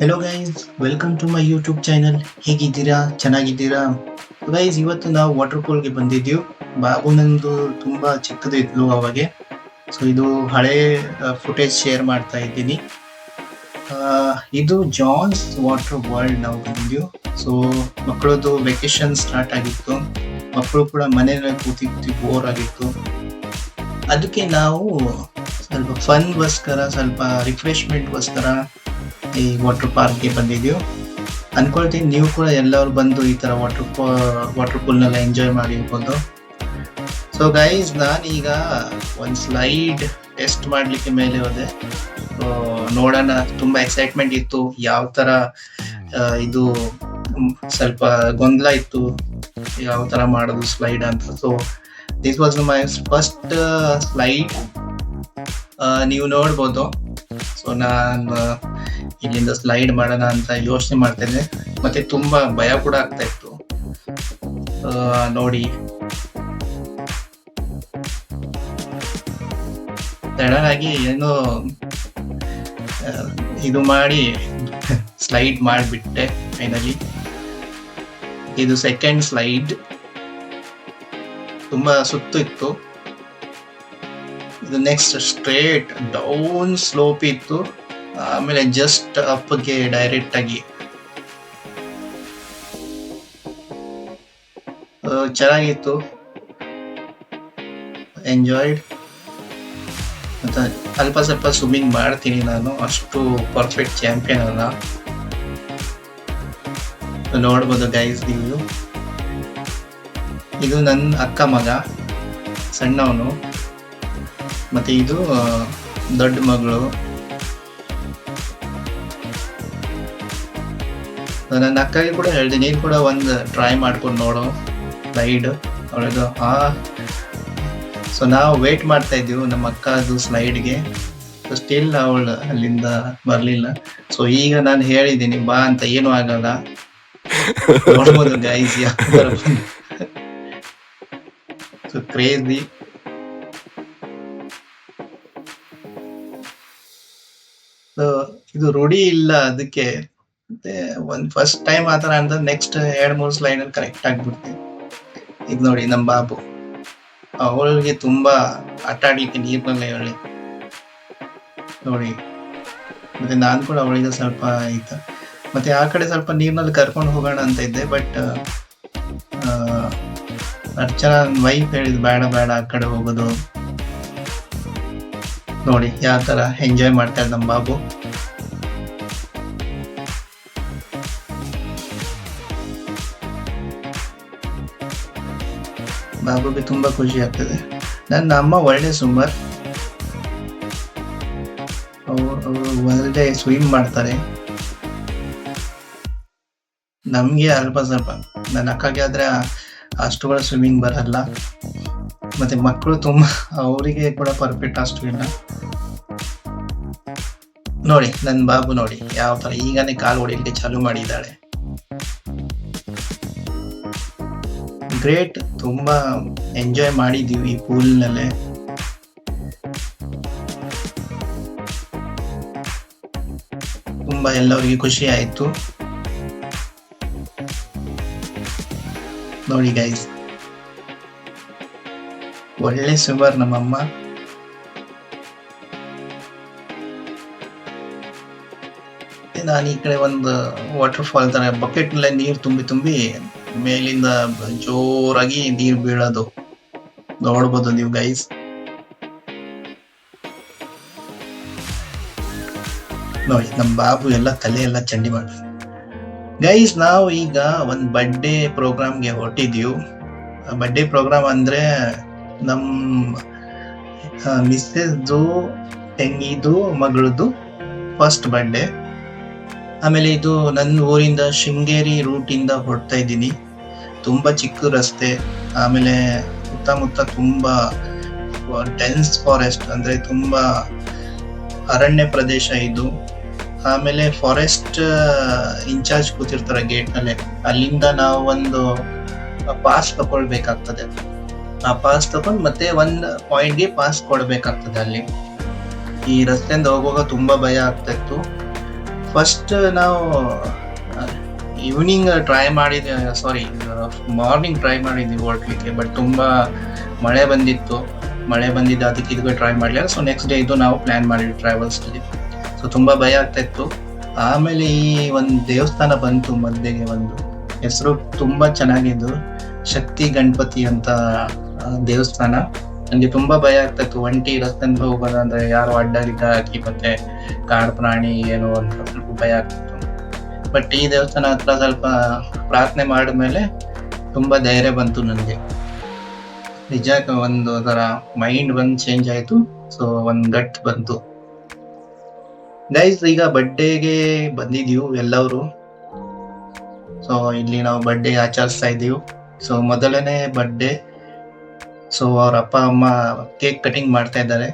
Hello guys welcome to my YouTube channel ಹೇಗಿದ್ದೀರಾ? ಚೆನ್ನಾಗಿದ್ದೀರಾ? Guys ಇವತ್ತು ನಾವು ವಾಟರ್ ಪೂಲ್ಗೆ ಬಂದಿದ್ದೀವಿ. ಬಾಬು ನಂದು ತುಂಬಾ ಚಿಕ್ಕದು ಇದ್ಲು ಅವಾಗೆ. ಸೊ ಇದು ಹಳೆ ಫುಟೇಜ್ ಶೇರ್ ಮಾಡ್ತಾ ಇದ್ದೀನಿ. ಇದು ಜಾನ್ಸ್ ವಾಟರ್ ವರ್ಲ್ಡ್ ನಾವು ಬಂದಿದ್ದೀವಿ. ಸೊ ಮಕ್ಕಳದ್ದು ವೆಕೇಶನ್ ಸ್ಟಾರ್ಟ್ ಆಗಿತ್ತು. ಮಕ್ಕಳು ಕೂಡ ಮನೆಯಲ್ಲಿ ಕೂತಿ ಬೋರ್ ಆಗಿತ್ತು. ಅದಕ್ಕೆ ನಾವು ಸ್ವಲ್ಪ ಫನ್ಗೋಸ್ಕರ ಸ್ವಲ್ಪ ರಿಫ್ರೆಶ್ಮೆಂಟ್ಗೋಸ್ಕರ ಈ ವಾಟರ್ ಪಾರ್ಕ್ಗೆ ಬಂದಿದ್ದೀವಿ ಅನ್ಕೊಳ್ತೀನಿ ನೀವು ಕೂಡ ಎಲ್ಲರೂ ಬಂದು ಈ ತರ ವಾಟರ್ ವಾಟರ್ ಪೂಲ್ನೆಲ್ಲ ಎಂಜಾಯ್ ಮಾಡಿರ್ಬೋದು ಸೊ ಗೈಸ್ ನಾನೀಗ ಒಂದು ಸ್ಲೈಡ್ ಟೆಸ್ಟ್ ಮಾಡ್ಲಿಕ್ಕೆ ಮೇಲೆ ಹೋದೆ. ಸೊ ನೋಡೋಣ ತುಂಬಾ ಎಕ್ಸೈಟ್ಮೆಂಟ್ ಇತ್ತು. ಯಾವ ಆ, ಇದು ಸ್ವಲ್ಪ ಗೊಂದಲ ಇತ್ತು. ಯಾವ ತರ ಮಾಡೋದು ಸ್ಲೈಡ್ ಅಂತ. So this was my first slide ನೀವು ನೋಡ್ಬೋದು. ಸೊ ನಾನು ಇಲ್ಲಿಂದ ಸ್ಲೈಡ್ ಮಾಡೋಣ ಅಂತ ಯೋಚನೆ ಮಾಡ್ತೇನೆ. ಮತ್ತೆ ತುಂಬಾ ಭಯ ಕೂಡ ಆಗ್ತಾ ಇತ್ತು. ನೋಡಿ. ಆಗಿ ಏನೋ ಇದು ಮಾಡಿ ಸ್ಲೈಡ್ ಮಾಡಿಬಿಟ್ಟೆ ಫೈನಲಿ ಇದು ಸೆಕೆಂಡ್ ಸ್ಲೈಡ್ ತುಂಬಾ ಸುತ್ತು ಇತ್ತು. ಇದು ನೆಕ್ಸ್ಟ್ ಸ್ಟ್ರೇಟ್ ಡೌನ್ ಸ್ಲೋಪ್ ಇತ್ತು. ಆಮೇಲೆ ಜಸ್ಟ್ ಅಪ್ಗೆ ಡೈರೆಕ್ಟ್ ಆಗಿ. ಚೆನ್ನಾಗಿತ್ತು. ಎಂಜಾಯ್ಡ್ ಮತ್ತೆ ಅಲ್ಪ ಸ್ವಲ್ಪ ಸ್ವಿಮ್ಮಿಂಗ್ ಮಾಡ್ತೀನಿ ನಾನು. ಅಷ್ಟು ಪರ್ಫೆಕ್ಟ್ ಚಾಂಪಿಯನ್ ಅಲ್ಲ. ನೋಡ್ಬೋದು ಗೈಸ್ ನೀವು. ಇದು ನನ್ನ ಅಕ್ಕ ಮಗ, ಸಣ್ಣವನು. ಮತ್ತೆ ಇದು ದೊಡ್ಡ ಮಗಳು. ನನ್ನ ಅಕ್ಕಗೆ ಕೂಡ ಹೇಳಿದೆ, ನೀನು ಕೂಡ ಒಂದು ಟ್ರೈ ಮಾಡ್ಕೊಂಡು ನೋಡು ಸ್ಲೈಡ್ ಅವಳದು ಆ ಸೊ ನಾವು ವೇಟ್ ಮಾಡ್ತಾ ಇದ್ದೀವಿ ನಮ್ಮ ಅಕ್ಕದು ಸ್ಲೈಡ್ಗೆ ಸೊ ಸ್ಟಿಲ್ ಅವಳು ಅಲ್ಲಿಂದ ಬರಲಿಲ್ಲ. ಸೊ ಈಗ ನಾನು ಹೇಳಿದ್ದೀನಿ, ಬಾ ಅಂತ ಏನೂ ಆಗಲ್ಲ. ನೋಡ್ಬೋದು ಗೈಸ್ ಯಾವ ಸೊ ಕ್ರೇಜಿ ಸೊ ಇದು ರೂಢಿ ಇಲ್ಲ ಅದಕ್ಕೆ ಮತ್ತೆ ಒಂದ್ ಫಸ್ಟ್ ಟೈಮ್ ಆತರ ಅಂತ ನೆಕ್ಸ್ಟ್ ಎರಡ್, ಮೂರ್ ಸ್ಲೈಡ್ ಅಲ್ಲಿ ಕರೆಕ್ಟ್ ಆಗ್ಬಿಡ್ತೀನಿ ಈಗ ನೋಡಿ, ನಮ್ ಬಾಬು. ಅವಳಿಗೆ ತುಂಬಾ ಆಟ ಆಡ್ಲಿಕ್ಕೆ ನೀರ್ನಲ್ಲೇ ಹೇಳಿ ನೋಡಿ, ಮತ್ತೆ ನಾನು ಕೂಡ ಅವಳಿಗೆ ಸ್ವಲ್ಪ ಆಯ್ತು. ಮತ್ತೆ ಆ ಕಡೆ ಸ್ವಲ್ಪ ನೀರ್ನಲ್ಲಿ ಕರ್ಕೊಂಡು ಹೋಗೋಣ ಅಂತ ಇದ್ದೆ ಬಟ್ ಅರ್ಚನಾ ವೈಫ್ ಹೇಳಿದ್ ಬೇಡ ಬೇಡ, ಆ ಕಡೆ ಹೋಗೋದು. ನೋಡಿ, ಯಾವ ತರ ಎಂಜಾಯ್ ಮಾಡ್ತಾ ನಮ್ಮ ನಮ್ ಬಾಬು. ಬಾಬುಗೆ ತುಂಬಾ ಖುಷಿ ಆಗ್ತದೆ. ನನ್ನ ಅಮ್ಮ ಒಳ್ಳೆ ಸುಮಾರ್ ಅವರು ಒಳ್ಳೆ ಸ್ವಿಮ್ ಮಾಡ್ತಾರೆ. ನಮ್ಗೆ ಅಲ್ಪ ಸ್ವಲ್ಪ. ನನ್ನ ಅಕ್ಕಗೆ ಆದ್ರೆ ಅಷ್ಟು ಸ್ವಿಮ್ಮಿಂಗ್ ಬರಲ್ಲ. ಮತ್ತೆ ಮಕ್ಕಳು ತುಂಬಾ ಅವರಿಗೆ ಕೂಡ ಪರ್ಫೆಕ್ಟ್ ಅಷ್ಟು ಇಲ್ಲ ನೋಡಿ ನನ್ನ ಬಾಬು ನೋಡಿ, ಯಾವ ತರ ಈಗನೇ ಕಾಲು ಹೊಡಿಲಿಕ್ಕೆ ಚಾಲು ಮಾಡಿದ್ದಾಳೆ. ಗ್ರೇಟ್ ತುಂಬಾ ಎಂಜಾಯ್ ಮಾಡಿದೀವಿ ಈ ಪೂಲ್ನಲ್ಲೇ ತುಂಬಾ ಎಲ್ಲರಿಗೆ ಖುಷಿ ಆಯಿತು. ನೋಡಿ ಗೈಸ್ ಒಳ್ಳೆ ಸ್ವಿಮ್ಮರ್ ನಮ್ಮಮ್ಮ. ನಾನು ಈ ಕಡೆ ಒಂದು ವಾಟರ್ ಫಾಲ್ ತರ ಬಕೆಟ್ನಲ್ಲಿ ನೀರು ತುಂಬಿ ತುಂಬಿ ಮೇಲಿಂದ ಜೋರಾಗಿ ನೀರು ಬೀಳೋದು. ನೋಡ್ಬೋದು ನೀವು ಗೈಸ್ ನೋಡಿ ನಮ್ಮ ಬಾಬು ಎಲ್ಲ ತಲೆ ಎಲ್ಲ ಚಂಡಿ ಮಾಡಿ ಗೈಸ್ ನಾವು ಈಗ ಒಂದು ಬರ್ಡೇ ಪ್ರೋಗ್ರಾಮ್ಗೆ ಹೊರಟಿದೀವಿ. ಬರ್ಡೇ ಪ್ರೋಗ್ರಾಮ್ ಅಂದ್ರೆ ನಮ್ಮ ಮಿಸ್ಸಸ್ದು ತಂಗಿದು ಮಗಳದು ಫಸ್ಟ್ ಬರ್ಡೇ ಆಮೇಲೆ ಇದು ನನ್ನ ಊರಿಂದ ಶೃಂಗೇರಿ ರೂಟ್ ಇಂದ ಹೊರಡ್ತಾ ಇದ್ದೀನಿ. ತುಂಬಾ ಚಿಕ್ಕ ರಸ್ತೆ. ಆಮೇಲೆ ಸುತ್ತಮುತ್ತ ತುಂಬಾ ಡೆನ್ಸ್ ಫಾರೆಸ್ಟ್ ಅಂದ್ರೆ ತುಂಬಾ ಅರಣ್ಯ ಪ್ರದೇಶ ಇದು. ಆಮೇಲೆ ಫಾರೆಸ್ಟ್ ಇನ್ಚಾರ್ಜ್ ಕೂತಿರ್ತಾರೆ ಗೇಟ್ನಲ್ಲಿ ಅಲ್ಲಿಂದ ನಾವು ಒಂದು ಪಾಸ್ ತಗೊಳ್ಬೇಕಾಗ್ತದೆ ಆ ಪಾಸ್ ತಗೊಂಡು ಮತ್ತೆ ಒಂದ್ ಪಾಯಿಂಟ್ಗೆ ಪಾಸ್ ಕೊಡಬೇಕಾಗ್ತದೆ ಅಲ್ಲಿ. ಈ ರಸ್ತೆಯಿಂದ ಹೋಗುವಾಗ ತುಂಬಾ ಭಯ ಆಗ್ತಾ ಇತ್ತು. ಫಸ್ಟ್ ನಾವು ಈವ್ನಿಂಗ್ ಟ್ರೈ ಮಾಡಿದ್ವಿ ಸಾರಿ ಮಾರ್ನಿಂಗ್ ಟ್ರೈ ಮಾಡಿದ್ವಿ ಹೊರಡ್ಲಿಕ್ಕೆ ಬಟ್ ತುಂಬಾ ಮಳೆ ಬಂದಿತ್ತು. ಮಳೆ ಬಂದಿದ್ದು ಅದಕ್ಕೆ ಇದಕ್ಕೆ ಟ್ರೈ ಮಾಡಲಿಲ್ಲ. ಸೊ ನೆಕ್ಸ್ಟ್ ಡೇ ಇದು ನಾವು ಪ್ಲಾನ್ ಮಾಡಿದ್ವಿ ಟ್ರಾವೆಲ್ಸ್ ಅಲ್ಲಿ. ಸೊ ತುಂಬಾ ಭಯ ಆಗ್ತಾ ಇತ್ತು. ಆಮೇಲೆ ಈ ಒಂದು ದೇವಸ್ಥಾನ ಬಂತು, ಮಧ್ಯೆಗೆ ಒಂದು. ಹೆಸರು ತುಂಬಾ ಚೆನ್ನಾಗಿದ್ದು. ಶಕ್ತಿ ಗಣಪತಿ ಅಂತ ದೇವಸ್ಥಾನ. ನನಗೆ ತುಂಬಾ ಭಯ ಆಗ್ತಾ ಇತ್ತು ಒಂಟಿ ರಸ್ತೆ ಹೋಗೋದಂದ್ರೆ ಯಾರು ಅಡ್ಡ ಗಿಡ್ಡ ಹಾಕಿ ಮತ್ತೆ ಕಾಡು ಪ್ರಾಣಿ ಏನು ಅಂತ ಸ್ವಲ್ಪ ಭಯ ಆಗ್ತಿತ್ತು. ಬಟ್ ಈ ದೇವಸ್ಥಾನ ಹತ್ರ ಸ್ವಲ್ಪ ಪ್ರಾರ್ಥನೆ ಮಾಡಿದ್ಮೇಲೆ ತುಂಬಾ ಧೈರ್ಯ ಬಂತು ನನಗೆ ನಿಜ ಒಂದು ತರ ಮೈಂಡ್ ಬಂದು ಚೇಂಜ್ ಆಯ್ತು. ಸೊ ಒಂದ್ ಗಟ್ ಬಂತು. ಗೈಸ್ ಈಗ ಬರ್ಡೇಗೆ ಬಂದಿದೀವಿ ಎಲ್ಲರೂ. ಸೊ ಇಲ್ಲಿ ನಾವು ಬರ್ಡೇ ಆಚರಿಸ್ತಾ ಇದೀವಿ ಸೊ ಮೊದಲನೇ ಬರ್ಡೇ ಸೊ ಅವ್ರ ಅಪ್ಪ, ಅಮ್ಮ ಕೇಕ್ ಕಟಿಂಗ್ ಮಾಡ್ತಾ ಇದ್ದಾರೆ.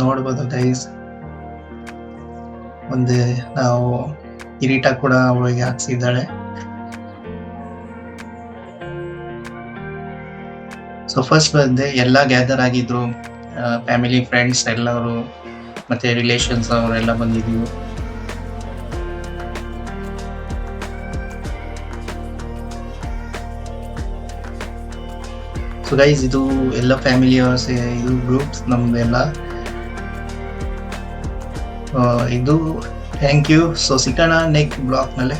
ನೋಡ್ಬೋದು ಗೈಸ್ ಮುಂದೆ ನಾವು ಕಿರೀಟ ಕೂಡ ಅವಳಿಗೆ ಹಾಕ್ಸಿದ್ದಾಳೆ ಸೊ ಫಸ್ಟ್ ಬಂದೆ, ಎಲ್ಲ ಗ್ಯಾದರ್ ಆಗಿದ್ರು. ಫ್ಯಾಮಿಲಿ ಫ್ರೆಂಡ್ಸ್ ಎಲ್ಲರೂ, ಮತ್ತೆ ರಿಲೇಷನ್ಸ್ ಅವರೆಲ್ಲ ಬಂದಿದ್ವು. ಸೊ ಗೈಸ್ ಇದು ಎಲ್ಲ ಫ್ಯಾಮಿಲಿ ಇದು ಗ್ರೂಪ್ಸ್ ನಮ್ದೆಲ್ಲ ಇದು ಥ್ಯಾಂಕ್ ಯು ಸೊ ಸಿಗೋಣ ನೆಕ್ಸ್ಟ್ ಬ್ಲಾಕ್ನಲ್ಲಿ.